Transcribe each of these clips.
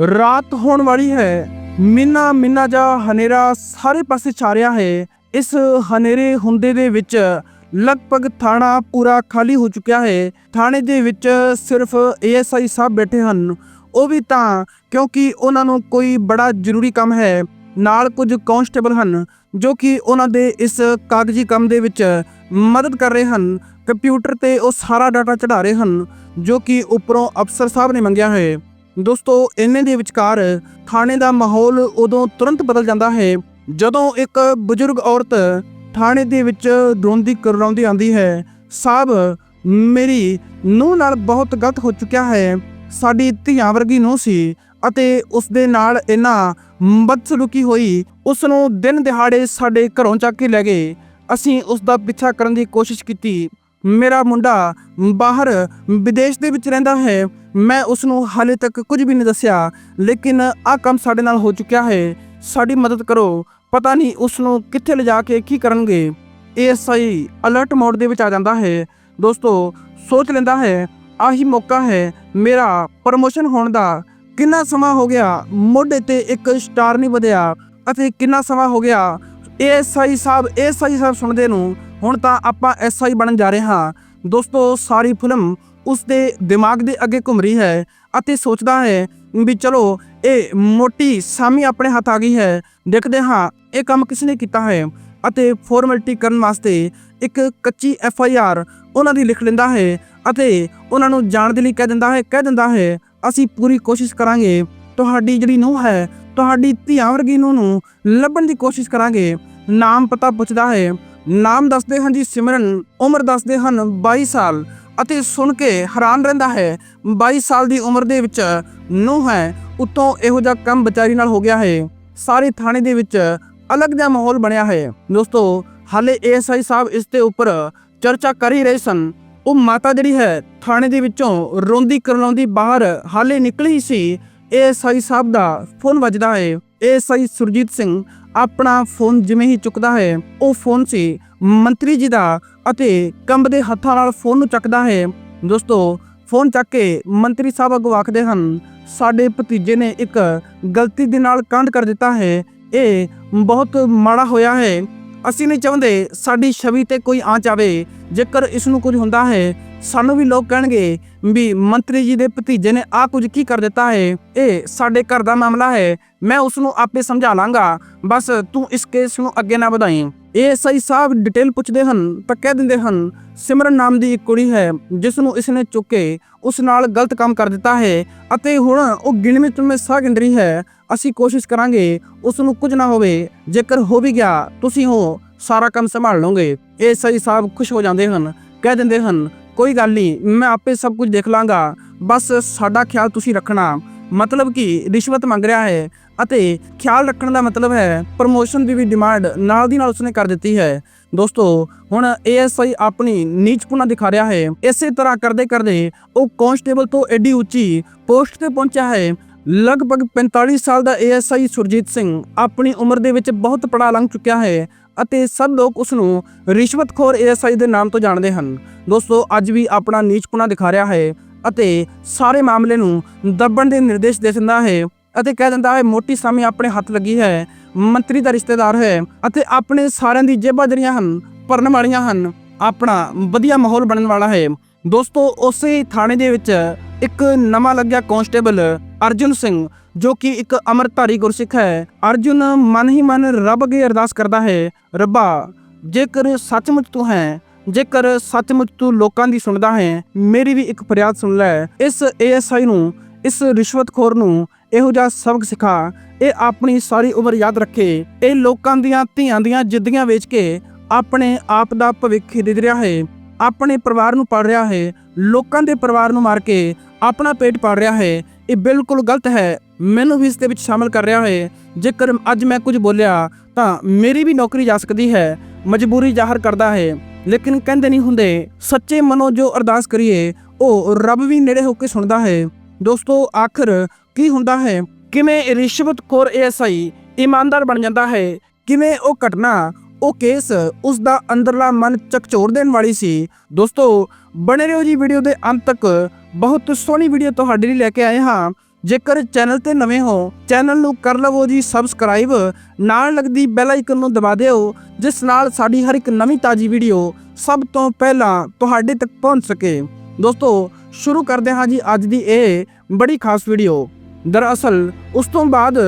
ਰਾਤ ਹੋਣ ਵਾਲੀ ਹੈ। ਮਿੰਨਾ ਮਿੰਨਾ ਜਾ ਹਨੇਰਾ ਸਾਰੇ ਪਾਸੇ ਛਾ ਰਿਹਾ ਹੈ। ਇਸ ਹਨੇਰੇ ਹੁੰਦੇ ਦੇ ਵਿੱਚ ਲਗਭਗ ਥਾਣਾ ਪੂਰਾ ਖਾਲੀ ਹੋ ਚੁੱਕਿਆ ਹੈ। ਥਾਣੇ ਦੇ ਵਿੱਚ ਸਿਰਫ ਏਐਸਆਈ ਸਾਹਿਬ ਬੈਠੇ ਹਨ। ਉਹ ਵੀ ਤਾਂ ਕਿਉਂਕਿ ਉਹਨਾਂ ਨੂੰ ਕੋਈ ਬੜਾ ਜ਼ਰੂਰੀ ਕੰਮ ਹੈ। ਨਾਲ ਕੁਝ ਕਾਂਸਟੇਬਲ ਹਨ, ਜੋ ਕਿ ਉਹਨਾਂ ਦੇ ਇਸ ਕਾਗਜ਼ੀ ਕੰਮ ਦੇ ਵਿੱਚ ਮਦਦ ਕਰ ਰਹੇ ਹਨ। ਕੰਪਿਊਟਰ ਤੇ ਉਹ ਸਾਰਾ ਡਾਟਾ ਚੜਾ ਰਹੇ ਹਨ, ਜੋ ਕਿ ਉੱਪਰੋਂ ਅਫਸਰ ਸਾਹਿਬ ਨੇ ਮੰਗਿਆ ਹੈ। ਦੋਸਤੋ, ਇੰਨੇ ਦੇ ਵਿਚਕਾਰ ਥਾਣੇ ਦਾ ਮਾਹੌਲ ਉਦੋਂ ਤੁਰੰਤ ਬਦਲ ਜਾਂਦਾ ਹੈ, ਜਦੋਂ ਇੱਕ ਬਜ਼ੁਰਗ ਔਰਤ ਥਾਣੇ ਦੇ ਵਿੱਚ ਰੋਂਦੀ ਕਰਲਾਉਂਦੀ ਆਂਦੀ ਹੈ ਸਾਹਿਬ ਮੇਰੀ ਨੂੰਹ ਨਾਲ ਬਹੁਤ ਗਲਤ ਹੋ ਚੁੱਕਿਆ ਹੈ, ਸਾਡੀ ਧੀਆਂ ਵਰਗੀ ਨੂੰਹ ਸੀ ਅਤੇ ਉਸ ਦੇ ਨਾਲ ਇੰਨਾ ਬਦਸਲੂਕੀ ਹੋਈ, ਉਸ ਨੂੰ ਦਿਨ ਦਿਹਾੜੇ ਸਾਡੇ ਘਰੋਂ ਚੱਕ ਕੇ ਲੈ ਗਏ, ਅਸੀਂ ਉਸ ਦਾ ਪਿੱਛਾ ਕਰਨ ਦੀ ਕੋਸ਼ਿਸ਼ ਕੀਤੀ। ਮੇਰਾ ਮੁੰਡਾ ਬਾਹਰ ਵਿਦੇਸ਼ ਦੇ ਵਿੱਚ ਰਹਿੰਦਾ ਹੈ। ਮੈਂ ਉਸ ਨੂੰ ਹਾਲੇ ਤੱਕ ਕੁਝ ਵੀ ਨਹੀਂ ਦੱਸਿਆ, ਲੇਕਿਨ ਆਹ ਕੰਮ ਸਾਡੇ ਨਾਲ ਹੋ ਚੁੱਕਿਆ ਹੈ। ਸਾਡੀ ਮਦਦ ਕਰੋ। ਪਤਾ ਨਹੀਂ ਉਸ ਨੂੰ ਕਿੱਥੇ ਲਿਜਾ ਕੇ ਕੀ ਕਰਨਗੇ। ਏਐਸਆਈ ਅਲਰਟ ਮੋਡ ਦੇ ਵਿੱਚ ਆ ਜਾਂਦਾ ਹੈ। ਦੋਸਤੋ, ਸੋਚ ਲੈਂਦਾ ਹੈ, ਆਹੀ ਮੌਕਾ ਹੈ ਮੇਰਾ ਪ੍ਰਮੋਸ਼ਨ ਹੋਣ ਦਾ। ਕਿੰਨਾ ਸਮਾਂ ਹੋ ਗਿਆ, ਮੋਢੇ ਤੇ ਇੱਕ ਸਟਾਰ ਨਹੀਂ ਵਧਿਆ ਅਤੇ ਕਿੰਨਾ ਸਮਾਂ ਹੋ ਗਿਆ ਏਐਸਆਈ ਸਾਹਿਬ ਏਐਸਆਈ ਸਾਹਿਬ ਸੁਣਦੇ ਨੂੰ, ਹੁਣ ਤਾਂ ਆਪਾਂ ਐਸਆਈ ਬਣਨ ਜਾ ਰਹੇ ਹਾਂ। ਦੋਸਤੋ, ਸਾਰੀ ਫਿਲਮ ਉਸ ਦੇ ਦਿਮਾਗ ਦੇ ਅੱਗੇ ਘੁੰਮ ਰਹੀ ਹੈ ਅਤੇ ਸੋਚਦਾ ਹੈ ਵੀ ਚਲੋ, ਇਹ ਮੋਟੀ ਸਾਮੀ ਆਪਣੇ ਹੱਥ ਆ ਗਈ ਹੈ। ਦੇਖਦੇ ਹਾਂ, ਇਹ ਕੰਮ ਕਿਸ ਨੇ ਕੀਤਾ ਹੈ ਅਤੇ ਫਾਰਮੈਲਿਟੀ ਕਰਨ ਵਾਸਤੇ ਇੱਕ ਕੱਚੀ ਐਫ ਆਈ ਆਰ ਉਹਨਾਂ ਦੀ ਲਿਖ ਲੈਂਦਾ ਹੈ ਅਤੇ ਉਹਨਾਂ ਨੂੰ ਜਾਣ ਦੇ ਲਈ ਕਹਿ ਦਿੰਦਾ ਹੈ, ਕਹਿ ਦਿੰਦਾ ਹੈ, ਅਸੀਂ ਪੂਰੀ ਕੋਸ਼ਿਸ਼ ਕਰਾਂਗੇ। ਤੁਹਾਡੀ ਜਿਹੜੀ ਨੂੰਹ ਹੈ ਤੁਹਾਡੀ ਧੀਆਂ ਵਰਗੀ ਨੂੰ ਲੱਭਣ ਦੀ ਕੋਸ਼ਿਸ਼ ਕਰਾਂਗੇ। ਨਾਮ ਪਤਾ ਪੁੱਛਦਾ ਹੈ। ਨਾਮ ਦੱਸਦੇ ਹਨ ਜੀ ਸਿਮਰਨ, ਉਮਰ ਦੱਸਦੇ ਹਨ 22 ਸਾਲ ਅਤੇ ਸੁਣ ਕੇ ਹੈਰਾਨ ਰਹਿੰਦਾ ਹੈ 22 ਸਾਲ ਦੀ ਉਮਰ ਦੇ ਵਿੱਚ ਨੂੰ ਹੈ, ਉਤੋਂ ਇਹੋ ਜਿਹਾ ਕੰਮ ਵਿਚਾਰੀ ਨਾਲ ਹੋ ਗਿਆ ਹੈ। ਸਾਰੇ ਥਾਣੇ ਦੇ ਵਿੱਚ ਅਲੱਗ ਜਿਹਾ ਮਾਹੌਲ ਬਣਿਆ ਹੈ। ਦੋਸਤੋ, ਹਾਲੇ ਏਐਸਆਈ ਸਾਹਿਬ ਇਸ ਦੇ ਉੱਪਰ ਚਰਚਾ ਕਰ ਹੀ ਰਹੇ ਸਨ। ਉਹ ਮਾਤਾ ਜਿਹੜੀ ਹੈ, ਥਾਣੇ ਦੇ ਵਿੱਚੋਂ ਰੋਂਦੀ ਕਰਲਾਉਂਦੀ ਬਾਹਰ ਹਾਲੇ ਨਿਕਲੀ ਸੀ। ਏਐਸਆਈ ਸਾਹਿਬ ਦਾ ਫੋਨ ਵੱਜਦਾ ਹੈ। ਏਐਸਆਈ ਸੁਰਜੀਤ ਸਿੰਘ ਆਪਣਾ ਫੋਨ ਜਿਵੇਂ ਹੀ ਚੁੱਕਦਾ ਹੈ, ਉਹ ਫੋਨ ਸੀ ਮੰਤਰੀ ਜੀ ਦਾ ਅਤੇ ਕੰਬਦੇ ਹੱਥਾਂ ਨਾਲ ਫੋਨ ਨੂੰ ਚੱਕਦਾ ਹੈ। ਦੋਸਤੋ, ਫੋਨ ਚੱਕ ਕੇ ਮੰਤਰੀ ਸਾਹਿਬ ਅੱਗੋਂ ਆਖਦੇ ਹਨ, ਸਾਡੇ ਭਤੀਜੇ ਨੇ ਇੱਕ ਗਲਤੀ ਦੇ ਨਾਲ ਕਾਂਡ ਕਰ ਦਿੱਤਾ ਹੈ। ਇਹ ਬਹੁਤ ਮਾੜਾ ਹੋਇਆ ਹੈ। ਅਸੀਂ ਨਹੀਂ ਚਾਹੁੰਦੇ ਸਾਡੀ ਛਵੀ ਤੇ ਕੋਈ ਆਂਚ ਆਵੇ ਜੇਕਰ ਇਸ ਨੂੰ ਕੁਝ ਹੁੰਦਾ ਹੈ ਸਾਨੂੰ ਵੀ ਲੋਕ ਕਹਿਣਗੇ ਵੀ ਮੰਤਰੀ ਜੀ ਦੇ ਭਤੀਜੇ ਨੇ ਆ ਕੁਝ ਕੀ ਕਰ ਦਿੱਤਾ ਹੈ? ਇਹ ਸਾਡੇ ਘਰ ਦਾ ਮਾਮਲਾ ਹੈ। ਮੈਂ ਉਸ ਨੂੰ ਆਪੇ ਸਮਝਾ ਲਾਂਗਾ। ਬਸ ਤੂੰ ਇਸ ਕੇਸ ਨੂੰ ਅੱਗੇ ਨਾ ਵਧਾਈ। ਇਹ ਸਹੀ ਸਾਹਿਬ ਡਿਟੇਲ ਪੁੱਛਦੇ ਹਨ ਤਾਂ ਕਹਿ ਦਿੰਦੇ ਹਨ। ਸਿਮਰਨ ਨਾਮ ਦੀ ਇੱਕ ਕੁੜੀ ਹੈ ਜਿਸ ਨੂੰ ਇਸ ਨੇ ਚੁੱਕ ਕੇ ਉਸ ਨਾਲ ਗਲਤ ਕੰਮ ਕਰ ਦਿੱਤਾ ਹੈ ਅਤੇ ਹੁਣ ਉਹ ਗਿਣਵੇਂ ਚੁਣਵੇਂ ਸਾਹ ਰਹੀ ਹੈ। ਅਸੀਂ ਕੋਸ਼ਿਸ਼ ਕਰਾਂਗੇ ਉਸ ਨੂੰ ਕੁਝ ਨਾ ਹੋਵੇ। ਜੇਕਰ ਹੋ ਵੀ ਗਿਆ, ਤੁਸੀਂ ਹੋ ਸਾਰਾ ਕੰਮ ਸੰਭਾਲ ਲਓਗੇ। ਇਹ ਸਹੀ ਸਾਹਿਬ ਖੁਸ਼ ਹੋ ਜਾਂਦੇ ਹਨ, ਕਹਿ ਦਿੰਦੇ ਹਨ ਕੋਈ ਗੱਲ ਨਹੀਂ, ਮੈਂ ਆਪੇ ਸਭ ਕੁਝ ਦੇਖ ਲਾਂਗਾ। ਬਸ ਸਾਡਾ ਖਿਆਲ ਤੁਸੀਂ ਰੱਖਣਾ। ਮਤਲਬ ਕਿ ਰਿਸ਼ਵਤ ਮੰਗ ਰਿਹਾ ਹੈ ਅਤੇ ਖਿਆਲ ਰੱਖਣ ਦਾ ਮਤਲਬ ਹੈ, ਪ੍ਰਮੋਸ਼ਨ ਦੀ ਵੀ ਡਿਮਾਂਡ ਨਾਲ ਦੀ ਨਾਲ ਉਸਨੇ ਕਰ ਦਿੱਤੀ ਹੈ। ਦੋਸਤੋ, ਹੁਣ ਏਐਸਆਈ ਆਪਣੀ ਨੀਚਪੁਣਾ ਦਿਖਾ ਰਿਹਾ ਹੈ। ਇਸੇ ਤਰ੍ਹਾਂ ਕਰਦੇ ਕਰਦੇ ਉਹ ਕਾਂਸਟੇਬਲ ਤੋਂ ਐਡੀ ਉੱਚੀ ਪੋਸਟ ਤੇ ਪਹੁੰਚਿਆ ਹੈ। ਲਗਭਗ 45 ਸਾਲ ਦਾ ਏਐਸਆਈ ਸੁਰਜੀਤ ਸਿੰਘ ਆਪਣੀ ਉਮਰ ਦੇ ਵਿੱਚ ਬਹੁਤ ਪੜਾ ਲੰਘ ਚੁੱਕਿਆ ਹੈ। ਅਤੇ ਸਭ ਲੋਕ ਉਸ ਨੂੰ ਰਿਸ਼ਵਤਖੋਰ ਏਐਸਆਈ ਦੇ ਨਾਮ ਤੋਂ ਜਾਣਦੇ ਹਨ। ਦੋਸਤੋ, ਅੱਜ ਵੀ ਆਪਣਾ ਨੀਚਪੁਣਾ ਦਿਖਾ ਰਿਹਾ ਹੈ ਅਤੇ ਸਾਰੇ ਮਾਮਲੇ ਨੂੰ ਦੱਬਣ ਦੇ ਨਿਰਦੇਸ਼ ਦੇ ਦਿੰਦਾ ਹੈ ਅਤੇ ਕਹਿ ਦਿੰਦਾ ਹੈ, ਮੋਟੀ ਸਾਮੀ ਆਪਣੇ ਹੱਥ ਲੱਗੀ ਹੈ, ਮੰਤਰੀ ਦਾ ਰਿਸ਼ਤੇਦਾਰ ਹੈ ਅਤੇ ਆਪਣੇ ਸਾਰਿਆਂ ਦੀ ਜੇਬਾਂ ਜਿਹੜੀਆਂ ਹਨ, ਭਰਨ ਵਾਲੀਆਂ ਹਨ। ਆਪਣਾ ਵਧੀਆ ਮਾਹੌਲ ਬਣਨ ਵਾਲਾ ਹੈ। ਦੋਸਤੋ, ਉਸੇ ਥਾਣੇ ਦੇ ਵਿੱਚ ਇੱਕ ਨਵਾਂ ਲੱਗਿਆ ਕਾਂਸਟੇਬਲ ਅਰਜੁਨ ਸਿੰਘ, ਜੋ ਕਿ ਇੱਕ ਅਮਰਧਾਰੀ ਗੁਰਸਿੱਖ ਹੈ। ਅਰਜੁਨ ਮਨ ਹੀ ਮਨ ਰੱਬ ਅੱਗੇ ਅਰਦਾਸ ਕਰਦਾ ਹੈ, ਰੱਬਾ, ਜੇਕਰ ਸੱਚਮੁੱਚ ਤੂੰ ਹੈ, ਜੇਕਰ ਸੱਚਮੁੱਚ ਤੂੰ ਲੋਕਾਂ ਦੀ ਸੁਣਦਾ ਹੈ, ਮੇਰੀ ਵੀ ਇੱਕ ਫਰਿਆਦ ਸੁਣ ਲੈ। ਇਸ ਏਐਸਆਈ ਨੂੰ, ਇਸ ਰਿਸ਼ਵਤਖੋਰ ਨੂੰ ਇਹੋ ਜਿਹਾ ਸਬਕ ਸਿਖਾ। ਇਹ ਆਪਣੀ ਸਾਰੀ ਉਮਰ ਯਾਦ ਰੱਖੇ। ਇਹ ਲੋਕਾਂ ਦੀਆਂ ਧੀਆਂ ਦੀਆਂ ਜਿੱਦੀਆਂ ਵੇਚ ਕੇ ਆਪਣੇ ਆਪ ਦਾ ਭਵਿੱਖ ਖਰੀਦ ਰਿਹਾ ਹੈ। ਆਪਣੇ ਪਰਿਵਾਰ ਨੂੰ ਪਾਲ ਰਿਹਾ ਹੈ। ਲੋਕਾਂ ਦੇ ਪਰਿਵਾਰ ਨੂੰ ਮਾਰ ਕੇ ਆਪਣਾ ਪੇਟ ਪਾਲ ਰਿਹਾ ਹੈ। ਇਹ ਬਿਲਕੁਲ ਗਲਤ ਹੈ। ਮੈਨੂੰ ਵੀ ਇਸ ਦੇ ਵਿੱਚ ਸ਼ਾਮਲ ਕਰ ਰਿਹਾ ਹੈ। ਜੇਕਰ ਅੱਜ ਮੈਂ ਕੁਝ ਬੋਲਿਆ, ਤਾਂ ਮੇਰੀ ਵੀ ਨੌਕਰੀ ਜਾ ਸਕਦੀ ਹੈ। ਮਜਬੂਰੀ ਜ਼ਾਹਰ ਕਰਦਾ ਹੈ। ਲੇਕਿਨ ਕਹਿੰਦੇ ਨਹੀਂ ਹੁੰਦੇ, ਸੱਚੇ ਮਨੋਂ ਜੋ ਅਰਦਾਸ ਕਰੀਏ, ਉਹ ਰੱਬ ਵੀ ਨੇੜੇ ਹੋ ਕੇ ਸੁਣਦਾ ਹੈ। ਦੋਸਤੋ, ਆਖਰ ਕੀ ਹੁੰਦਾ ਹੈ? ਕਿਵੇਂ ਰਿਸ਼ਵਤਖੋਰ ਏਐਸਆਈ ਇਮਾਨਦਾਰ ਬਣ ਜਾਂਦਾ ਹੈ? ਕਿਵੇਂ ਉਹ ਘਟਨਾ, ਉਹ ਕੇਸ ਉਸ ਦਾ ਅੰਦਰਲਾ ਮਨ ਚਕਚੋਰ ਦੇਣ ਵਾਲੀ ਸੀ? ਦੋਸਤੋ, ਬਣੇ ਰਹੋ ਜੀ ਵੀਡੀਓ ਦੇ ਅੰਤ ਤੱਕ। ਬਹੁਤ ਸੋਹਣੀ ਵੀਡੀਓ ਤੁਹਾਡੇ ਲਈ ਲੈ ਕੇ ਆਏ ਹਾਂ। ਜੇਕਰ ਚੈਨਲ ਤੇ ਨਵੇਂ ਹੋ ਚੈਨਲ ਨੂੰ ਕਰ ਲਵੋ ਜੀ ਸਬਸਕ੍ਰਾਈਬ ਨਾਲ ਲੱਗਦੀ ਬੈਲ ਆਈਕਨ ਨੂੰ ਦਬਾ ਦਿਓ, ਜਿਸ ਨਾਲ ਸਾਡੀ ਹਰ ਇੱਕ ਨਵੀਂ ਤਾਜੀ ਵੀਡੀਓ ਸਭ ਤੋਂ ਪਹਿਲਾਂ ਤੁਹਾਡੇ ਤੱਕ ਪਹੁੰਚ ਸਕੇ। ਦੋਸਤੋ, ਸ਼ੁਰੂ ਕਰਦੇ ਹਾਂ ਜੀ ਅੱਜ ਦੀ ਇਹ ਬੜੀ ਖਾਸ ਵੀਡੀਓ ਦਰਅਸਲ, ਉਸ ਤੋਂ ਬਾਅਦ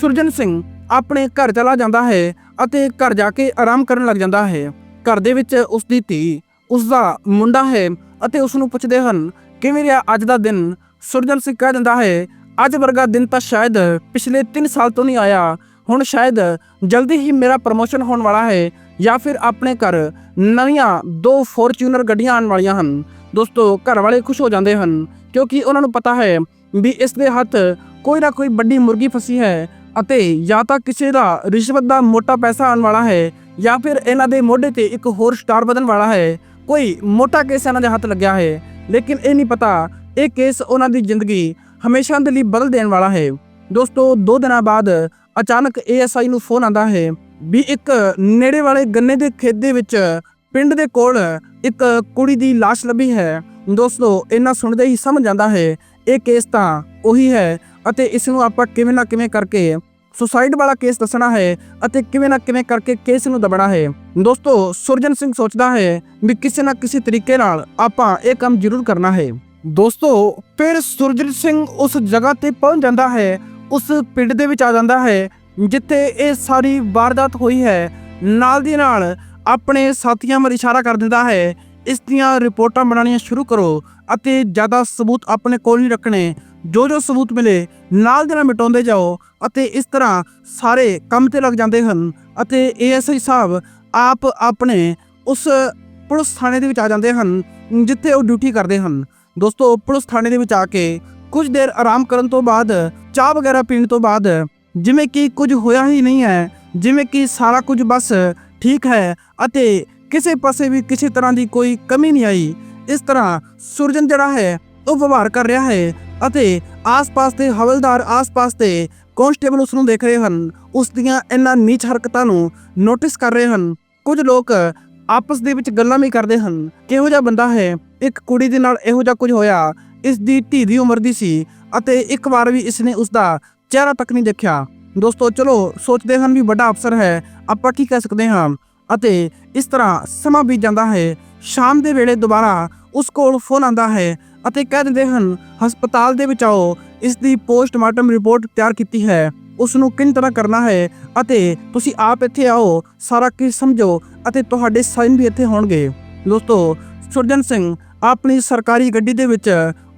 ਸੁਰਜਨ ਸਿੰਘ ਆਪਣੇ ਘਰ ਚਲਾ ਜਾਂਦਾ ਹੈ ਅਤੇ ਘਰ ਜਾ ਕੇ ਆਰਾਮ ਕਰਨ ਲੱਗ ਜਾਂਦਾ ਹੈ। ਘਰ ਦੇ ਵਿੱਚ ਉਸ ਦੀ ਧੀ, ਉਸ ਦਾ ਮੁੰਡਾ ਹੈ ਅਤੇ ਉਸ ਨੂੰ ਪੁੱਛਦੇ ਹਨ ਕਿਵੇਂ ਰਿਹਾ ਅੱਜ ਦਾ ਦਿਨ? ਸੁਰਜਨ ਸਿੰਘ ਕਹਿ ਦਿੰਦਾ ਹੈ, ਅੱਜ ਵਰਗਾ ਦਿਨ ਤਾਂ ਸ਼ਾਇਦ ਪਿਛਲੇ 3 ਸਾਲ ਤੋਂ ਨਹੀਂ ਆਇਆ। ਹੁਣ ਸ਼ਾਇਦ ਜਲਦੀ ਹੀ ਮੇਰਾ ਪ੍ਰਮੋਸ਼ਨ ਹੋਣ ਵਾਲਾ ਹੈ, ਜਾਂ ਫਿਰ ਆਪਣੇ ਘਰ ਨਵੀਆਂ ਦੋ ਫੋਰਚੂਨਰ ਗੱਡੀਆਂ ਆਉਣ ਵਾਲੀਆਂ ਹਨ। ਦੋਸਤੋ ਘਰ ਵਾਲੇ ਖੁਸ਼ ਹੋ ਜਾਂਦੇ ਹਨ, ਕਿਉਂਕਿ ਉਹਨਾਂ ਨੂੰ ਪਤਾ ਹੈ ਵੀ ਇਸ ਦੇ ਹੱਥ ਕੋਈ ਨਾ ਕੋਈ ਵੱਡੀ ਮੁਰਗੀ ਫਸੀ ਹੈ ਅਤੇ ਜਾਂ ਤਾਂ ਕਿਸੇ ਦਾ ਰਿਸ਼ਵਤ ਦਾ ਮੋਟਾ ਪੈਸਾ ਆਉਣ ਵਾਲਾ ਹੈ, ਜਾਂ ਫਿਰ ਇਹਨਾਂ ਦੇ ਮੋਢੇ ਤੇ ਇੱਕ ਹੋਰ ਸਟਾਰ ਵਧਣ ਵਾਲਾ ਹੈ। ਕੋਈ ਮੋਟਾ ਕੇਸ ਇਹਨਾਂ ਦੇ ਹੱਥ ਲੱਗਿਆ ਹੈ। ਲੇਕਿਨ ਇਹ ਨਹੀਂ ਪਤਾ, ਇਹ ਕੇਸ ਉਹਨਾਂ ਦੀ ਜ਼ਿੰਦਗੀ ਹਮੇਸ਼ਾ ਦੇ ਲਈ ਬਦਲ ਦੇਣ ਵਾਲਾ ਹੈ। ਦੋਸਤੋ, ਦੋ ਦਿਨਾਂ ਬਾਅਦ ਅਚਾਨਕ ਏਐਸਆਈ ਨੂੰ ਫੋਨ ਆਂਦਾ ਹੈ ਵੀ ਇੱਕ ਨੇੜੇ ਵਾਲੇ ਗੰਨੇ ਦੇ ਖੇਤ ਦੇ ਵਿੱਚ ਪਿੰਡ ਦੇ ਕੋਲ ਇੱਕ ਕੁੜੀ ਦੀ ਲਾਸ਼ ਲੱਭੀ ਹੈ। ਦੋਸਤੋ ਇਹਨਾਂ ਸੁਣਦੇ ਹੀ ਸਮਝ ਜਾਂਦਾ ਹੈ, ਇਹ ਕੇਸ ਤਾਂ ਉਹੀ ਹੈ ਅਤੇ ਇਸ ਨੂੰ ਆਪਾਂ ਕਿਵੇਂ ਨਾ ਕਿਵੇਂ ਕਰਕੇ ਸੁਸਾਈਡ ਵਾਲਾ ਕੇਸ ਦੱਸਣਾ ਹੈ ਅਤੇ ਕਿਵੇਂ ਨਾ ਕਿਵੇਂ ਕਰਕੇ ਕੇਸ ਨੂੰ ਦਬਣਾ ਹੈ। ਦੋਸਤੋ, ਸੁਰਜਨ ਸਿੰਘ ਸੋਚਦਾ ਹੈ ਵੀ ਕਿਸੇ ਨਾ ਕਿਸੇ ਤਰੀਕੇ ਨਾਲ ਆਪਾਂ ਇਹ ਕੰਮ ਜ਼ਰੂਰ ਕਰਨਾ ਹੈ। ਦੋਸਤੋ, ਫਿਰ ਸੁਰਜਨ ਸਿੰਘ ਉਸ ਜਗ੍ਹਾ ਤੇ ਪਹੁੰਚ ਜਾਂਦਾ ਹੈ, ਉਸ ਪਿੰਡ ਦੇ ਵਿੱਚ ਆ ਜਾਂਦਾ ਹੈ, ਜਿੱਥੇ ਇਹ ਸਾਰੀ ਵਾਰਦਾਤ ਹੋਈ ਹੈ। ਨਾਲ ਦੀ ਨਾਲ ਆਪਣੇ ਸਾਥੀਆਂ ਵੱਲ ਇਸ਼ਾਰਾ ਕਰ ਦਿੰਦਾ ਹੈ, ਇਸ ਦੀਆਂ ਰਿਪੋਰਟਾਂ ਬਣਾਉਣੀਆਂ ਸ਼ੁਰੂ ਕਰੋ ਅਤੇ ਜ਼ਿਆਦਾ ਸਬੂਤ ਆਪਣੇ ਕੋਲ ਨਹੀਂ ਰੱਖਣੇ। ਜੋ ਜੋ ਸਬੂਤ ਮਿਲੇ, ਨਾਲ ਦੇ ਨਾਲ ਮਿਟਾਉਂਦੇ ਜਾਓ ਅਤੇ ਇਸ ਤਰ੍ਹਾਂ ਸਾਰੇ ਕੰਮ ਤੇ ਲੱਗ ਜਾਂਦੇ ਹਨ ਅਤੇ ਏਐਸਆਈ ਸਾਹਿਬ ਆਪ ਆਪਣੇ ਉਸ ਪੁਲਿਸ ਥਾਣੇ ਦੇ ਵਿੱਚ ਆ ਜਾਂਦੇ ਹਨ, ਜਿੱਥੇ ਉਹ ਡਿਊਟੀ ਕਰਦੇ ਹਨ। ਦੋਸਤੋ, ਪੁਲਿਸ ਥਾਣੇ ਦੇ ਵਿੱਚ ਆ ਕੇ ਕੁਝ ਦੇਰ ਆਰਾਮ ਕਰਨ ਤੋਂ ਬਾਅਦ, ਚਾਹ ਵਗੈਰਾ ਪੀਣ ਤੋਂ ਬਾਅਦ, ਜਿਵੇਂ ਕਿ ਕੁਝ ਹੋਇਆ ਹੀ ਨਹੀਂ ਹੈ, ਜਿਵੇਂ ਕਿ ਸਾਰਾ ਕੁਝ ਬਸ ਠੀਕ ਹੈ ਅਤੇ ਕਿਸੇ ਪਾਸੇ ਵੀ ਕਿਸੇ ਤਰ੍ਹਾਂ ਦੀ ਕੋਈ ਕਮੀ ਨਹੀਂ ਆਈ, ਇਸ ਤਰ੍ਹਾਂ ਸੁਰਜਨ ਜਿਹੜਾ ਹੈ, ਉਹ ਵਿਵਹਾਰ ਕਰ ਰਿਹਾ ਹੈ ਅਤੇ ਆਸ-ਪਾਸ ਦੇ ਹਵਲਦਾਰ ਆਸ-ਪਾਸ ਦੇ ਕਾਂਸਟੇਬਲ ਉਸ ਨੂੰ ਦੇਖ ਰਹੇ ਹਨ। ਉਸ ਦੀਆਂ ਇਹਨਾਂ ਨੀਚ ਹਰਕਤਾਂ ਨੂੰ ਨੋਟਿਸ ਕਰ ਰਹੇ ਹਨ। ਕੁਝ ਲੋਕ ਆਪਸ ਦੇ ਵਿੱਚ ਗੱਲਾਂ ਵੀ ਕਰਦੇ ਹਨ। ਕਿਹੋ ਜਿਹਾ ਬੰਦਾ ਹੈ? ਇੱਕ ਕੁੜੀ ਦੇ ਨਾਲ ਇਹੋ ਜਿਹਾ ਕੁਝ ਹੋਇਆ? ਇਸ ਦੀ ਧੀ ਦੀ ਉਮਰ ਦੀ ਸੀ ਅਤੇ ਇੱਕ ਵਾਰ ਵੀ ਇਸ ਨੇ ਉਸ ਦਾ ਚਿਹਰਾ ਤੱਕ ਨਹੀਂ ਦੇਖਿਆ। ਦੋਸਤੋ, ਚਲੋ, ਸੋਚਦੇ ਹਨ ਵੀ ਵੱਡਾ ਅਫਸਰ ਹੈ, ਆਪਾਂ ਕੀ ਕਹਿ ਸਕਦੇ ਹਾਂ? ਅਤੇ ਇਸ ਤਰ੍ਹਾਂ ਸਮਾਂ ਬੀਤ ਜਾਂਦਾ ਹੈ। ਸ਼ਾਮ ਦੇ ਵੇਲੇ ਦੁਬਾਰਾ ਉਸ ਕੋਲ ਫੋਨ ਆਂਦਾ ਹੈ ਅਤੇ ਕਹਿ ਦਿੰਦੇ ਹਨ, ਹਸਪਤਾਲ ਦੇ ਵਿੱਚ ਆਓ ਇਸ ਦੀ ਪੋਸਟਮਾਰਟਮ ਰਿਪੋਰਟ ਤਿਆਰ ਕੀਤੀ ਹੈ। ਉਸ ਨੂੰ ਕਿੰਨ ਤਰ੍ਹਾਂ ਕਰਨਾ ਹੈ ਅਤੇ ਤੁਸੀਂ ਆਪ ਇੱਥੇ ਆਓ, ਸਾਰਾ ਕੁਝ ਸਮਝੋ ਅਤੇ ਤੁਹਾਡੇ ਸਾਈਨ ਵੀ ਇੱਥੇ ਹੋਣਗੇ। ਦੋਸਤੋ, ਸੁਰਜਨ ਸਿੰਘ, ਆਪਣੀ ਸਰਕਾਰੀ ਗੱਡੀ ਦੇ ਵਿੱਚ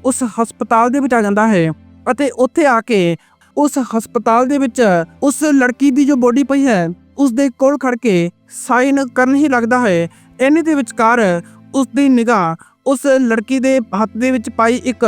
ਉਸ ਹਸਪਤਾਲ ਦੇ ਵਿੱਚ ਆ ਜਾਂਦਾ ਹੈ ਅਤੇ ਉੱਥੇ ਆ ਕੇ ਉਸ ਹਸਪਤਾਲ ਦੇ ਵਿੱਚ ਉਸ ਲੜਕੀ ਦੀ ਜੋ ਬੋਡੀ ਪਈ ਹੈ ਉਸ ਦੇ ਕੋਲ ਖੜ ਕੇ ਸਾਈਨ ਕਰਨ ਹੀ ਲੱਗਦਾ ਹੈ। ਇੰਨੇ ਦੇ ਵਿਚਕਾਰ ਉਸ ਦੀ ਨਿਗਾਹ ਉਸ ਲੜਕੀ ਦੇ ਹੱਥ ਦੇ ਵਿੱਚ ਪਾਈ ਇੱਕ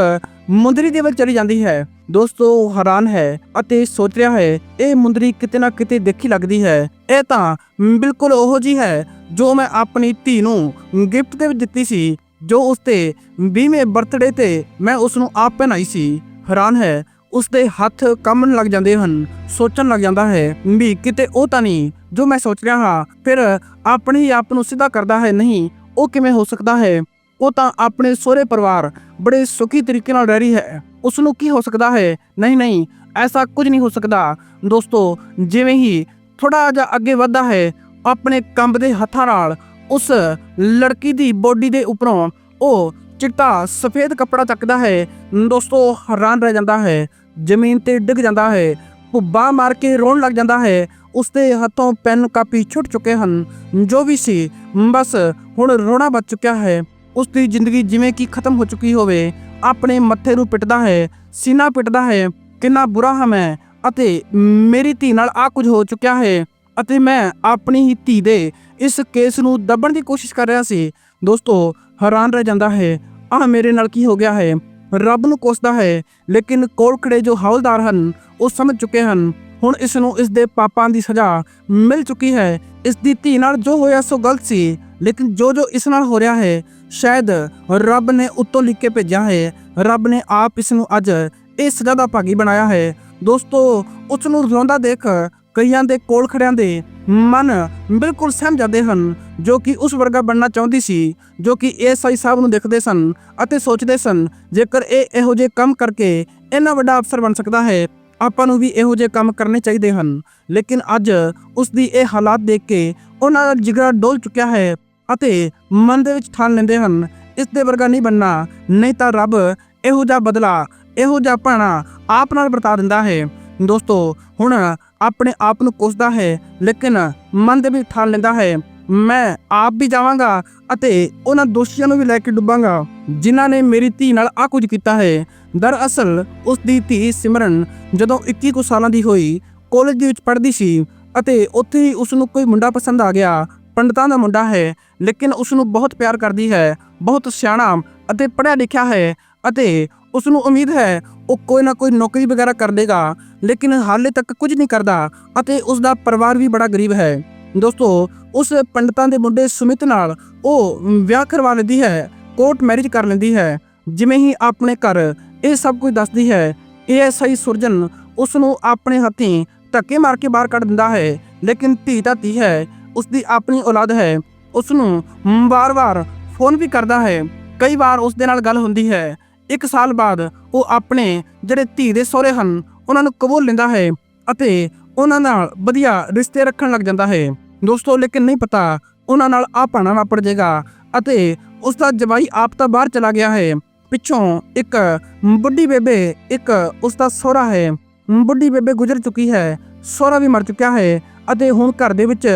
ਮੁੰਦਰੀ ਦੇ ਵੱਲ ਚਲੀ ਜਾਂਦੀ ਹੈ। ਦੋਸਤੋ ਹੈਰਾਨ ਹੈ ਅਤੇ ਸੋਚ ਰਿਹਾ ਹੈ, ਇਹ ਮੁੰਦਰੀ ਕਿਤੇ ਨਾ ਕਿਤੇ ਦੇਖੀ ਲੱਗਦੀ ਹੈ। ਇਹ ਤਾਂ ਬਿਲਕੁਲ ਉਹੋ ਜੀ ਹੈ ਜੋ ਮੈਂ ਆਪਣੀ ਧੀ ਨੂੰ ਗਿਫਟ ਦੇ ਵਿੱਚ ਦਿੱਤੀ ਸੀ, ਜੋ ਉਸ ਤੇ 20ਵੇਂ ਬਰਥਡੇ ਤੇ ਮੈਂ ਉਸ ਨੂੰ ਆਪ ਪਹਿਨਾਈ ਸੀ। ਹੈਰਾਨ ਹੈ, ਉਸ ਦੇ ਹੱਥ ਕੰਮਣ ਲੱਗ ਜਾਂਦੇ ਹਨ, ਸੋਚਣ ਲੱਗ ਜਾਂਦਾ ਹੈ ਵੀ ਕਿਤੇ ਉਹ ਤਾਂ ਨਹੀਂ, ਜੋ ਮੈਂ ਸੋਚ ਰਿਹਾ ਹਾਂ, ਫਿਰ ਆਪਣੇ ਹੀ ਆਪ ਨੂੰ ਸਿੱਧਾ ਕਰਦਾ ਹੈ, ਨਹੀਂ, ਉਹ ਕਿਵੇਂ ਹੋ ਸਕਦਾ ਹੈ? ਉਹ ਤਾਂ ਆਪਣੇ ਸਹੁਰੇ ਪਰਿਵਾਰ ਬੜੇ ਸੁਖੀ ਤਰੀਕੇ ਨਾਲ ਰਹਿ ਰਹੀ ਹੈ। ਉਸ ਨੂੰ ਕੀ ਹੋ ਸਕਦਾ ਹੈ? ਨਹੀਂ ਨਹੀਂ, ਐਸਾ ਕੁਝ ਨਹੀਂ ਹੋ ਸਕਦਾ। ਦੋਸਤੋ, ਜਿਵੇਂ ਹੀ ਥੋੜਾ ਜਿਹਾ ਅੱਗੇ ਵਧਦਾ ਹੈ, ਆਪਣੇ ਕੰਬਦੇ ਹੱਥਾਂ ਨਾਲ ਉਸ ਲੜਕੀ ਦੀ ਬੋਡੀ ਦੇ ਉੱਪਰੋਂ ਉਹ ਚਿੱਟਾ ਸਫੇਦ ਕੱਪੜਾ ਚੱਕਦਾ ਹੈ। ਦੋਸਤੋ, ਹੈਰਾਨ ਰਹਿ ਜਾਂਦਾ ਹੈ। ਜ਼ਮੀਨ ਤੇ ਡਿੱਗ ਜਾਂਦਾ ਹੈ। ਭੁੱਬਾ ਮਾਰ ਕੇ ਰੋਣ ਲੱਗ ਜਾਂਦਾ ਹੈ। ਉਸ ਦੇ ਹੱਥੋਂ ਪੈਨ ਕਾਪੀ ਛੁੱਟ ਚੁੱਕੇ ਹਨ। ਜੋ ਵੀ ਸੀ, ਬਸ ਹੁਣ ਰੋਣਾ ਬਚ ਚੁੱਕਿਆ ਹੈ। ਉਸ ਦੀ ਜ਼ਿੰਦਗੀ ਜਿਵੇਂ ਕਿ ਖਤਮ ਹੋ ਚੁੱਕੀ ਹੋਵੇ, ਆਪਣੇ ਮੱਥੇ ਨੂੰ ਪਿੱਟਦਾ ਹੈ, ਸੀਨਾ ਪਿੱਟਦਾ ਹੈ, ਕਿੰਨਾ ਬੁਰਾ ਹਾਂ ਮੈਂ, ਅਤੇ ਮੇਰੀ ਧੀ ਨਾਲ ਆ ਕੁਝ ਹੋ ਚੁੱਕਿਆ ਹੈ, ਅਤੇ ਮੈਂ ਆਪਣੀ ਹੀ ਧੀ ਦੇ ਇਸ ਕੇਸ ਨੂੰ ਦੱਬਣ ਦੀ ਕੋਸ਼ਿਸ਼ ਕਰ ਰਿਹਾ ਸੀ। ਦੋਸਤੋ, ਹੈਰਾਨ ਰਹਿ ਜਾਂਦਾ ਹੈ, ਆਹ ਮੇਰੇ ਨਾਲ ਕੀ ਹੋ ਗਿਆ ਹੈ? ਰੱਬ ਨੂੰ ਕੋਸਦਾ ਹੈ, ਲੇਕਿਨ ਕੋਲਖੜੇ ਜੋ ਹੌਲਦਾਰ ਹਨ, ਉਹ ਸਮਝ ਚੁੱਕੇ ਹਨ। ਹੁਣ ਇਸ ਨੂੰ ਇਸ ਦੇ ਪਾਪਾਂ ਦੀ ਸਜ਼ਾ ਮਿਲ ਚੁੱਕੀ ਹੈ। ਇਸ ਦੀ ਧੀ ਨਾਲ ਜੋ ਹੋਇਆ ਸੋ ਗਲਤ ਸੀ, ਲੇਕਿਨ ਜੋ ਜੋ ਇਸ ਨਾਲ ਹੋ ਰਿਹਾ ਹੈ ਸ਼ਾਇਦ ਰੱਬ ਨੇ ਉੱਤੋਂ ਲਿਖ ਕੇ ਭੇਜਿਆ ਹੈ, ਰੱਬ ਨੇ ਆਪ ਇਸ ਨੂੰ ਅੱਜ ਇਸ ਸਜ਼ਾ ਦਾ ਭਾਗੀ ਬਣਾਇਆ ਹੈ। ਦੋਸਤੋ, ਉਸ ਨੂੰ ਰੋਂਦਾ ਦੇਖ ਕਈਆਂ ਦੇ ਕੋਲ ਖੜਿਆਂ ਦੇ ਮਨ ਬਿਲਕੁਲ ਸਹਿਮ ਜਾਂਦੇ ਹਨ, ਜੋ ਕਿ ਉਸ ਵਰਗਾ ਬਣਨਾ ਚਾਹੁੰਦੀ ਸੀ, ਜੋ ਕਿ ਏਐਸਆਈ ਸਾਹਿਬ ਨੂੰ ਦੇਖਦੇ ਸਨ ਅਤੇ ਸੋਚਦੇ ਸਨ, ਜੇਕਰ ਇਹ ਇਹੋ ਜਿਹੇ ਕੰਮ ਕਰਕੇ ਇੰਨਾ ਵੱਡਾ ਅਫਸਰ ਬਣ ਸਕਦਾ ਹੈ, ਆਪਾਂ ਨੂੰ ਵੀ ਇਹੋ ਜਿਹੇ ਕੰਮ ਕਰਨੇ ਚਾਹੀਦੇ ਹਨ। ਲੇਕਿਨ ਅੱਜ ਉਸ ਦੀ ਇਹ ਹਾਲਾਤ ਦੇਖ ਕੇ ਉਹਨਾਂ ਦਾ ਜਿਗਰਾ ਡੋਲ ਚੁੱਕਿਆ ਹੈ। ਅਤੇ ਮਨ ਦੇ ਵਿੱਚ ਠਾਣ ਲੈਂਦੇ ਹਨ। ਇਸ ਦੇ ਵਰਗਾ ਨਹੀਂ ਬੰਨਾ ਨਹੀਂ ਤਾਂ ਰੱਬ ਇਹੋ ਜਿਹਾ ਬਦਲਾ, ਇਹੋ ਜਿਹਾ ਭਾਣਾ ਆਪ ਨਾਲ ਵਰਤਾ ਦਿੰਦਾ ਹੈ। ਦੋਸਤੋ, ਹੁਣ ਆਪਣੇ ਆਪ ਨੂੰ ਕੋਸਦਾ ਹੈ, ਲੇਕਿਨ ਮਨ ਦੇ ਵਿੱਚ ਠਾਣ ਲੈਂਦਾ ਹੈ, ਮੈਂ ਆਪ ਵੀ ਜਾਵਾਂਗਾ ਅਤੇ ਉਹਨਾਂ ਦੋਸ਼ੀਆਂ ਨੂੰ ਵੀ ਲੈ ਕੇ ਡੁੱਬਾਂਗਾ, ਜਿਨ੍ਹਾਂ ਨੇ ਮੇਰੀ ਧੀ ਨਾਲ ਆ ਕੁਝ ਕੀਤਾ ਹੈ। ਦਰਅਸਲ, ਉਸ ਦੀ ਧੀ ਸਿਮਰਨ ਜਦੋਂ 21 ਕੁ ਸਾਲਾਂ ਦੀ ਹੋਈ ਕਾਲਜ ਦੇ ਵਿੱਚ ਪੜ੍ਹਦੀ ਸੀ ਅਤੇ ਉੱਥੇ ਹੀ ਉਸ ਨੂੰ ਕੋਈ ਮੁੰਡਾ ਪਸੰਦ ਆ ਗਿਆ ਪੰਡਤਾਂ ਦਾ ਮੁੰਡਾ ਹੈ, ਲੇਕਿਨ ਉਸ ਨੂੰ ਬਹੁਤ ਪਿਆਰ ਕਰਦੀ ਹੈ, ਬਹੁਤ ਸਿਆਣਾ ਅਤੇ ਪੜ੍ਹਿਆ ਲਿਖਿਆ ਹੈ ਅਤੇ ਉਸ ਨੂੰ ਉਮੀਦ ਹੈ ਉਹ ਕੋਈ ਨਾ ਕੋਈ ਨੌਕਰੀ ਵਗੈਰਾ ਕਰ ਲੇਗਾ, ਲੇਕਿਨ ਹਾਲੇ ਤੱਕ ਕੁਝ ਨਹੀਂ ਕਰਦਾ ਅਤੇ ਉਸ ਦਾ ਪਰਿਵਾਰ ਵੀ ਬੜਾ ਗਰੀਬ ਹੈ। ਦੋਸਤੋ, ਉਸ ਪੰਡਤਾਂ ਦੇ ਮੁੰਡੇ ਸੁਮਿਤ ਨਾਲ ਉਹ ਵਿਆਹ ਕਰਵਾ ਲੈਂਦੀ ਹੈ, ਕੋਰਟ ਮੈਰਿਜ ਕਰ ਲੈਂਦੀ ਹੈ, ਜਿਵੇਂ ਹੀ ਆਪਣੇ ਘਰ ਇਹ ਸਭ ਕੁਝ ਦੱਸਦੀ ਹੈ ਏਐਸਆਈ ਸੁਰਜਨ ਉਸ ਨੂੰ ਆਪਣੇ ਹੱਥੀਂ ਧੱਕੇ ਮਾਰ ਕੇ ਬਾਹਰ ਕੱਢ ਦਿੰਦਾ ਹੈ, ਲੇਕਿਨ ਧੀ ਤਾਂ ਧੀ ਹੈ ਉਸ ਦੀ ਆਪਣੀ ਔਲਾਦ ਹੈ। ਉਸ ਨੂੰ ਵਾਰ-ਵਾਰ ਫੋਨ ਵੀ ਕਰਦਾ ਹੈ। ਕਈ ਵਾਰ ਉਸ ਦੇ ਨਾਲ ਗੱਲ ਹੁੰਦੀ ਹੈ। ਇੱਕ ਸਾਲ ਬਾਅਦ ਉਹ ਆਪਣੇ ਜਿਹੜੇ ਧੀ ਦੇ ਸਹੁਰੇ ਹਨ, ਉਹਨਾਂ ਨੂੰ ਕਬੂਲ ਲੈਂਦਾ ਹੈ ਅਤੇ ਉਹਨਾਂ ਨਾਲ ਵਧੀਆ ਰਿਸ਼ਤੇ ਰੱਖਣ ਲੱਗ ਜਾਂਦਾ ਹੈ। ਦੋਸਤੋ, ਲੇਕਿਨ ਨਹੀਂ ਪਤਾ ਉਹਨਾਂ ਨਾਲ ਆ ਭਾਣਾ ਵਾਪਰ ਜਾਏਗਾ ਅਤੇ ਉਸ ਦਾ ਜਵਾਈ ਆਪ ਤਾਂ ਬਾਹਰ ਚਲਾ ਗਿਆ ਹੈ। ਪਿੱਛੋਂ ਇੱਕ ਬੁੱਢੀ ਬੇਬੇ, ਇੱਕ ਉਸ ਦਾ ਸਹੁਰਾ ਹੈ। ਬੁੱਢੀ ਬੇਬੇ ਗੁਜ਼ਰ ਚੁੱਕੀ ਹੈ। ਸਹੁਰਾ ਵੀ ਮਰ ਚੁੱਕਿਆ ਹੈ ਅਤੇ ਹੁਣ ਘਰ ਦੇ ਵਿੱਚ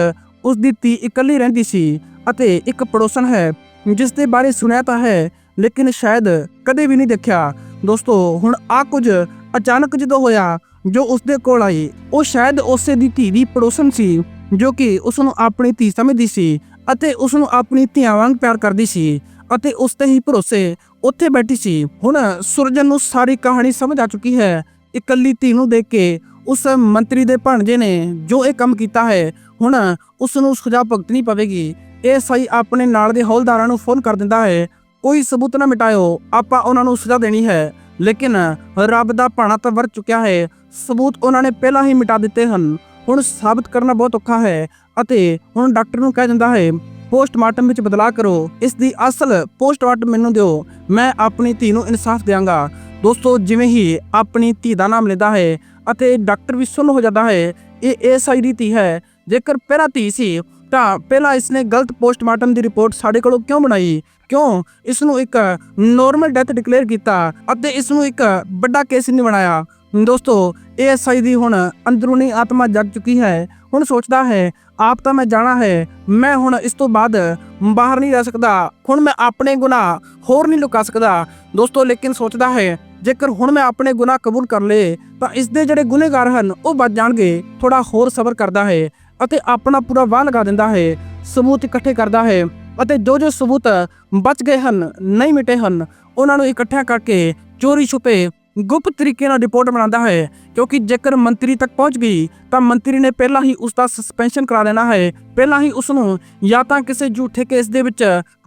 ਉਸ ਦੀ ਧੀ ਇਕੱਲੀ ਰਹਿੰਦੀ ਸੀ ਅਤੇ ਇੱਕ ਪੜੋਸਨ ਹੈ, ਜਿਸ ਦੇ ਬਾਰੇ ਸੁਣਿਆ ਤਾਂ ਹੈ, ਲੇਕਿਨ ਸ਼ਾਇਦ ਕਦੇ ਵੀ ਨਹੀਂ ਦੇਖਿਆ। ਦੋਸਤੋ, ਹੁਣ ਆ ਕੁਝ ਅਚਾਨਕ ਜਦੋਂ ਹੋਇਆ ਜੋ ਉਸ ਦੇ ਕੋਲ ਆਈ, ਉਹ ਸ਼ਾਇਦ ਉਸੇ ਦੀ ਧੀ ਦੀ ਪੜੋਸਨ ਸੀ, ਜੋ ਕਿ ਉਸ ਨੂੰ ਆਪਣੀ ਧੀ ਸਮਝਦੀ ਸੀ ਅਤੇ ਉਸ ਨੂੰ ਆਪਣੀ ਧੀਆਂ ਵਾਂਗ ਪਿਆਰ ਕਰਦੀ ਸੀ ਅਤੇ ਉਸ ਤੇ ਹੀ ਭਰੋਸੇ ਉੱਥੇ ਬੈਠੀ ਸੀ। ਹੁਣ ਸੁਰਜਨ ਨੂੰ ਸਾਰੀ ਕਹਾਣੀ ਸਮਝ ਆ ਚੁੱਕੀ ਹੈ। ਇਕੱਲੀ ਧੀ ਨੂੰ ਦੇਖ ਕੇ ਉਸ ਮੰਤਰੀ ਦੇ ਭਾਣਜੇ ਨੇ ਜੋ ਇਹ ਕੰਮ ਕੀਤਾ ਹੈ ਹੁਣ ਉਸ ਨੂੰ ਸਜ਼ਾ ਭੁਗਤਣੀ ਪਵੇਗੀ। ਇਹ ਸਹੀ ਆਪਣੇ ਨਾਲ ਦੇ ਹੌਲਦਾਰਾਂ ਨੂੰ ਫੋਨ ਕਰ ਦਿੰਦਾ ਹੈ। ਕੋਈ ਸਬੂਤ ਨਾ ਮਿਟਾਇਓ, ਆਪਾਂ ਉਹਨਾਂ ਨੂੰ ਸਜ਼ਾ ਦੇਣੀ ਹੈ। ਲੇਕਿਨ ਰੱਬ ਦਾ ਭਾਣਾ ਤਾਂ ਵਰ ਚੁੱਕਿਆ ਹੈ। ਸਬੂਤ ਉਹਨਾਂ ਨੇ ਪਹਿਲਾਂ ਹੀ ਮਿਟਾ ਦਿੱਤੇ ਹਨ। ਹੁਣ ਸਾਬਤ ਕਰਨਾ ਬਹੁਤ ਔਖਾ ਹੈ ਅਤੇ ਹੁਣ ਡਾਕਟਰ ਨੂੰ ਕਹਿ ਦਿੰਦਾ ਹੈ, ਪੋਸਟਮਾਰਟਮ ਵਿੱਚ ਬਦਲਾਅ ਕਰੋ। ਇਸ ਦੀ ਅਸਲ ਪੋਸਟਮਾਰਟਮ ਮੈਨੂੰ ਦਿਓ। ਮੈਂ ਆਪਣੀ ਧੀ ਨੂੰ ਇਨਸਾਫ ਦਿਆਂਗਾ। ਦੋਸਤੋ, ਜਿਵੇਂ ਹੀ ਆਪਣੀ ਧੀ ਦਾ ਨਾਮ ਲੈਂਦਾ ਹੈ ਅਤੇ ਡਾਕਟਰ ਵੀ ਸੁਣ ਹੋ ਜਾਂਦਾ ਹੈ, ਇਹ ਐਸਆਈ ਦੀ ਧੀ ਹੈ। ਜੇਕਰ ਪਹਿਲਾ ਧੀ ਸੀ, ਤਾਂ ਪਹਿਲਾਂ ਇਸਨੇ ਗਲਤ ਪੋਸਟਮਾਰਟਮ ਦੀ ਰਿਪੋਰਟ ਸਾਡੇ ਕੋਲੋਂ ਕਿਉਂ ਬਣਾਈ? ਕਿਉਂ? ਇਸ ਨੂੰ ਇੱਕ ਨਾਰਮਲ ਡੈਥ ਡਿਕਲੇਅਰ ਕੀਤਾ ਅਤੇ ਇਸ ਨੂੰ ਇੱਕ ਵੱਡਾ ਕੇਸ ਨਹੀਂ ਬਣਾਇਆ। ਦੋਸਤੋ ਏਐਸਆਈ ਦੀ ਹੁਣ ਅੰਦਰੂਨੀ ਆਤਮਾ ਜਗ ਚੁੱਕੀ ਹੈ। ਹੁਣ ਸੋਚਦਾ ਹੈ, ਆਪ ਤਾਂ ਮੈਂ ਜਾਣਾ ਹੈ। ਮੈਂ ਹੁਣ ਇਸ ਤੋਂ ਬਾਅਦ ਬਾਹਰ ਨਹੀਂ ਰਹਿ ਸਕਦਾ। ਹੁਣ ਮੈਂ ਆਪਣੇ ਗੁਨਾਹ ਹੋਰ ਨਹੀਂ ਲੁਕਾ ਸਕਦਾ। ਦੋਸਤੋ, ਲੇਕਿਨ ਸੋਚਦਾ ਹੈ, ਜੇਕਰ ਹੁਣ ਮੈਂ ਆਪਣੇ ਗੁਨਾਹ ਕਬੂਲ ਕਰ ਲਏ, ਤਾਂ ਇਸ ਦੇ ਜਿਹੜੇ ਗੁਨੇਗਾਰ ਹਨ, ਉਹ ਬਚ ਜਾਣਗੇ। ਥੋੜਾ ਹੋਰ ਸਬਰ ਕਰਦਾ ਹੈ। ਅਤੇ ਆਪਣਾ ਪੂਰਾ ਵਾਹ ਲਗਾ ਦਿੰਦਾ ਹੈ, ਸਬੂਤ ਇਕੱਠੇ ਕਰਦਾ ਹੈ ਅਤੇ ਜੋ ਜੋ ਸਬੂਤ ਬਚ ਗਏ ਹਨ, ਨਹੀਂ ਮਿਟੇ ਹਨ, ਉਹਨਾਂ ਨੂੰ ਇਕੱਠਿਆਂ ਕਰਕੇ ਚੋਰੀ ਛੁਪੇ ਗੁਪਤ ਤਰੀਕੇ ਨਾਲ ਰਿਪੋਰਟ ਬਣਾਉਂਦਾ ਹੈ, ਕਿਉਂਕਿ ਜੇਕਰ ਮੰਤਰੀ ਤੱਕ ਪਹੁੰਚ ਗਈ, ਤਾਂ ਮੰਤਰੀ ਨੇ ਪਹਿਲਾਂ ਹੀ ਉਸ ਦਾ ਸਸਪੈਂਸ਼ਨ ਕਰਾ ਦੇਣਾ ਹੈ, ਪਹਿਲਾਂ ਹੀ ਉਸ ਨੂੰ ਜਾਂ ਤਾਂ ਕਿਸੇ ਝੂਠੇ ਕੇਸ ਦੇ ਵਿੱਚ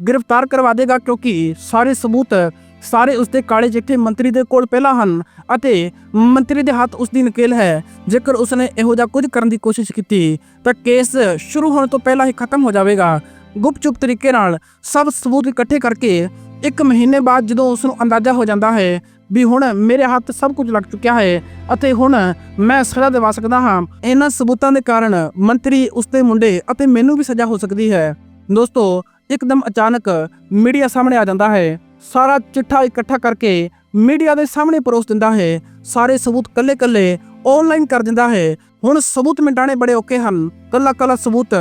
ਗ੍ਰਿਫਤਾਰ ਕਰਵਾ ਦੇਗਾ, ਕਿਉਂਕਿ ਸਾਰੇ ਸਬੂਤ ਸਾਰੇ ਉਸਦੇ ਕਾਲੇ ਚਿੱਠੇ ਮੰਤਰੀ ਦੇ ਕੋਲ ਪਹਿਲਾਂ ਹਨ ਅਤੇ ਮੰਤਰੀ ਦੇ ਹੱਥ ਉਸ ਦੀ ਨਕੇਲ ਹੈ। ਜੇਕਰ ਉਸਨੇ ਇਹੋ ਜਿਹਾ ਕੁਝ ਕਰਨ ਦੀ ਕੋਸ਼ਿਸ਼ ਕੀਤੀ, ਤਾਂ ਕੇਸ ਸ਼ੁਰੂ ਹੋਣ ਤੋਂ ਪਹਿਲਾਂ ਹੀ ਖਤਮ ਹੋ ਜਾਵੇਗਾ। ਗੁਪਚੁਪ ਤਰੀਕੇ ਨਾਲ ਸਭ ਸਬੂਤ ਇਕੱਠੇ ਕਰਕੇ ਇੱਕ ਮਹੀਨੇ ਬਾਅਦ ਜਦੋਂ ਉਸ ਨੂੰ ਅੰਦਾਜ਼ਾ ਹੋ ਜਾਂਦਾ ਹੈ ਵੀ ਹੁਣ ਮੇਰੇ ਹੱਥ ਸਭ ਕੁਝ ਲੱਗ ਚੁੱਕਿਆ ਹੈ ਅਤੇ ਹੁਣ ਮੈਂ ਸਜ਼ਾ ਦਿਵਾ ਸਕਦਾ ਹਾਂ, ਇਹਨਾਂ ਸਬੂਤਾਂ ਦੇ ਕਾਰਨ ਮੰਤਰੀ ਉਸਦੇ ਮੁੰਡੇ ਅਤੇ ਮੈਨੂੰ ਵੀ ਸਜ਼ਾ ਹੋ ਸਕਦੀ ਹੈ। ਦੋਸਤੋ, ਇੱਕਦਮ ਅਚਾਨਕ ਮੀਡੀਆ ਸਾਹਮਣੇ ਆ ਜਾਂਦਾ ਹੈ। ਸਾਰਾ ਚਿੱਠਾ ਇਕੱਠਾ ਕਰਕੇ ਮੀਡੀਆ ਦੇ ਸਾਹਮਣੇ ਪਰੋਸ ਦਿੰਦਾ ਹੈ। ਸਾਰੇ ਸਬੂਤ ਕੱਲੇ-ਕੱਲੇ ਆਨਲਾਈਨ ਕਰ ਦਿੰਦਾ ਹੈ। ਹੁਣ ਸਬੂਤ ਮਿਟਾਣੇ ਬੜੇ ਔਕੇ ਹਨ। ਕੱਲਾ-ਕੱਲਾ ਸਬੂਤ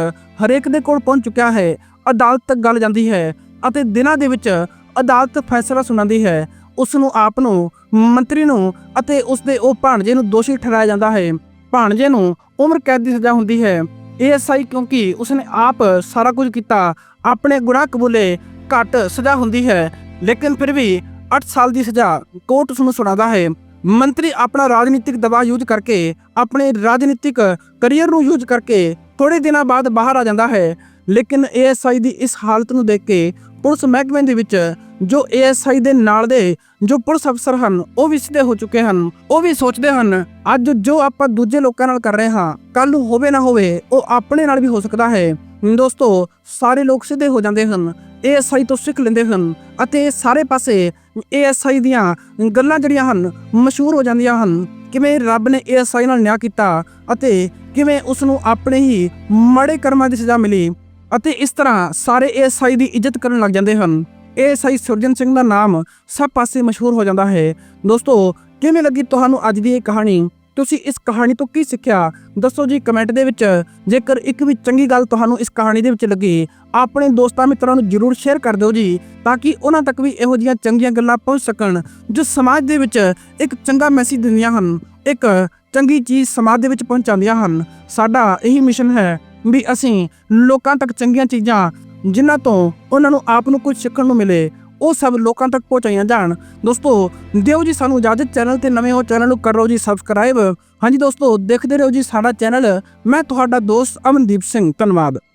ਹਰੇਕ ਦੇ ਕੋਲ ਪਹੁੰਚ ਚੁੱਕਿਆ ਹੈ। ਅਦਾਲਤ ਤੱਕ ਗੱਲ ਜਾਂਦੀ ਹੈ ਅਤੇ ਦਿਨਾਂ ਦੇ ਵਿੱਚ ਅਦਾਲਤ ਫੈਸਲਾ ਸੁਣਾਉਂਦੀ ਹੈ। ਉਸ ਨੂੰ ਆਪ ਨੂੰ, ਮੰਤਰੀ ਨੂੰ ਅਤੇ ਉਸ ਦੇ ਉਹ ਭਾਣਜੇ ਨੂੰ ਦੋਸ਼ੀ ਠਹਿਰਾਇਆ ਜਾਂਦਾ ਹੈ। ਭਾਣਜੇ ਨੂੰ ਉਮਰ ਕੈਦ ਦੀ ਸਜ਼ਾ ਹੁੰਦੀ ਹੈ। ਏਐਸਆਈ ਕਿਉਂਕਿ ਉਸਨੇ ਆਪ ਸਾਰਾ ਕੁਝ ਕੀਤਾ। ਆਪਣੇ ਗੁਨਾਹ ਕਬੂਲੇ ਘੱਟ ਸਜ਼ਾ ਹੁੰਦੀ ਹੈ। ਲੇਕਿਨ ਫਿਰ ਵੀ 8 ਸਾਲ ਦੀ ਸਜ਼ਾ ਕੋਰਟ ਉਸ ਨੂੰ ਸੁਣਾਉਂਦਾ ਹੈ। ਮੰਤਰੀ ਆਪਣਾ ਰਾਜਨੀਤਿਕ ਦਬਾਅ ਯੂਜ਼ ਕਰਕੇ ਆਪਣੇ ਰਾਜਨੀਤਿਕ ਕੈਰੀਅਰ ਨੂੰ ਯੂਜ਼ ਕਰਕੇ ਥੋੜੇ ਦਿਨਾਂ ਬਾਅਦ ਬਾਹਰ ਆ ਜਾਂਦਾ ਹੈ। ਲੇਕਿਨ ਏਐਸਆਈ ਦੀ ਇਸ ਹਾਲਤ ਨੂੰ ਦੇਖ ਕੇ ਪੁਲਿਸ ਮਹਿਕਮੇ ਦੇ ਵਿੱਚ ਜੋ ਏਐਸਆਈ ਦੇ ਨਾਲ ਦੇ ਜੋ ਪੁਲਿਸ ਅਫਸਰ ਹਨ, ਉਹ ਵੀ ਸਿੱਧੇ ਹੋ ਚੁੱਕੇ ਹਨ। ਉਹ ਵੀ ਸੋਚਦੇ ਹਨ, ਅੱਜ ਜੋ ਆਪਾਂ ਦੂਜੇ ਲੋਕਾਂ ਨਾਲ ਕਰ ਰਹੇ ਹਾਂ ਕੱਲ ਨੂੰ ਹੋਵੇ ਨਾ ਹੋਵੇ, ਉਹ ਆਪਣੇ ਨਾਲ ਵੀ ਹੋ ਸਕਦਾ ਹੈ। ਦੋਸਤੋ, ਸਾਰੇ ਲੋਕ ਸਿੱਧੇ ਹੋ ਜਾਂਦੇ ਹਨ। ਏਐਸਆਈ ਤੋਂ ਸਿੱਖ ਲੈਂਦੇ ਹਨ ਅਤੇ ਸਾਰੇ ਪਾਸੇ ਏਐਸਆਈ ਦੀਆਂ ਗੱਲਾਂ ਜਿਹੜੀਆਂ ਹਨ ਮਸ਼ਹੂਰ ਹੋ ਜਾਂਦੀਆਂ ਹਨ। ਕਿਵੇਂ ਰੱਬ ਨੇ ਏਐਸਆਈ ਨਾਲ ਨਿਆਂ ਕੀਤਾ ਅਤੇ ਕਿਵੇਂ ਉਸ ਨੂੰ ਆਪਣੇ ਹੀ ਮਾੜੇ ਕਰਮਾਂ ਦੀ ਸਜ਼ਾ ਮਿਲੀ ਅਤੇ ਇਸ ਤਰ੍ਹਾਂ ਸਾਰੇ ਏਐਸਆਈ ਦੀ ਇੱਜ਼ਤ ਕਰਨ ਲੱਗ ਜਾਂਦੇ ਹਨ। ਏਐਸਆਈ ਸੁਰਜਨ ਸਿੰਘ ਦਾ ਨਾਮ ਸਭ ਪਾਸੇ ਮਸ਼ਹੂਰ ਹੋ ਜਾਂਦਾ ਹੈ। ਦੋਸਤੋ, ਕਿਵੇਂ ਲੱਗੀ ਤੁਹਾਨੂੰ ਅੱਜ ਦੀ ਇਹ ਕਹਾਣੀ? ਤੁਸੀਂ ਇਸ ਕਹਾਣੀ ਤੋਂ ਕੀ ਸਿੱਖਿਆ? ਦੱਸੋ ਜੀ ਕਮੈਂਟ ਦੇ ਵਿੱਚ। ਜੇਕਰ ਇੱਕ ਵੀ ਚੰਗੀ ਗੱਲ ਤੁਹਾਨੂੰ ਇਸ ਕਹਾਣੀ ਦੇ ਵਿੱਚ ਲੱਗੀ, ਆਪਣੇ ਦੋਸਤਾਂ ਮਿੱਤਰਾਂ ਨੂੰ ਜਰੂਰ ਸ਼ੇਅਰ ਕਰ ਦਿਓ ਜੀ, ਤਾਂ ਕਿ ਉਹਨਾਂ ਤੱਕ ਵੀ ਇਹੋ ਜਿਹੀਆਂ ਚੰਗੀਆਂ ਗੱਲਾਂ ਪਹੁੰਚ ਸਕਣ, ਜੋ ਸਮਾਜ ਦੇ ਵਿੱਚ ਇੱਕ ਚੰਗਾ ਮੈਸੇਜ ਦਿੰਦੀਆਂ ਹਨ, ਇੱਕ ਚੰਗੀ ਚੀਜ਼ ਸਮਾਜ ਦੇ ਵਿੱਚ ਪਹੁੰਚਾਉਂਦੀਆਂ ਹਨ। ਸਾਡਾ ਇਹੀ ਮਿਸ਼ਨ ਹੈ ਵੀ ਅਸੀਂ ਲੋਕਾਂ ਤੱਕ ਚੰਗੀਆਂ ਚੀਜ਼ਾਂ, ਜਿਨ੍ਹਾਂ ਤੋਂ ਉਹਨਾਂ ਨੂੰ ਆਪ ਨੂੰ ਕੁਝ ਸਿੱਖਣ ਨੂੰ ਮਿਲੇ ਉਹ ਸਭ ਲੋਕਾਂ ਤੱਕ ਪਹੁੰਚਾਈਆਂ ਜਾਣ। ਦੋਸਤੋ, ਦਿਓ ਜੀ ਸਾਨੂੰ ਇਜਾਜ਼ਤ ਚੈਨਲ ਤੇ ਨਵੇਂ ਹੋ ਚੈਨਲ ਨੂੰ ਕਰੋ ਜੀ ਸਬਸਕ੍ਰਾਈਬ ਹਾਂਜੀ ਦੋਸਤੋ, ਦੇਖਦੇ ਰਹੋ ਜੀ ਸਾਡਾ ਚੈਨਲ। ਮੈਂ ਤੁਹਾਡਾ ਦੋਸਤ ਅਮਨਦੀਪ ਸਿੰਘ, ਧੰਨਵਾਦ।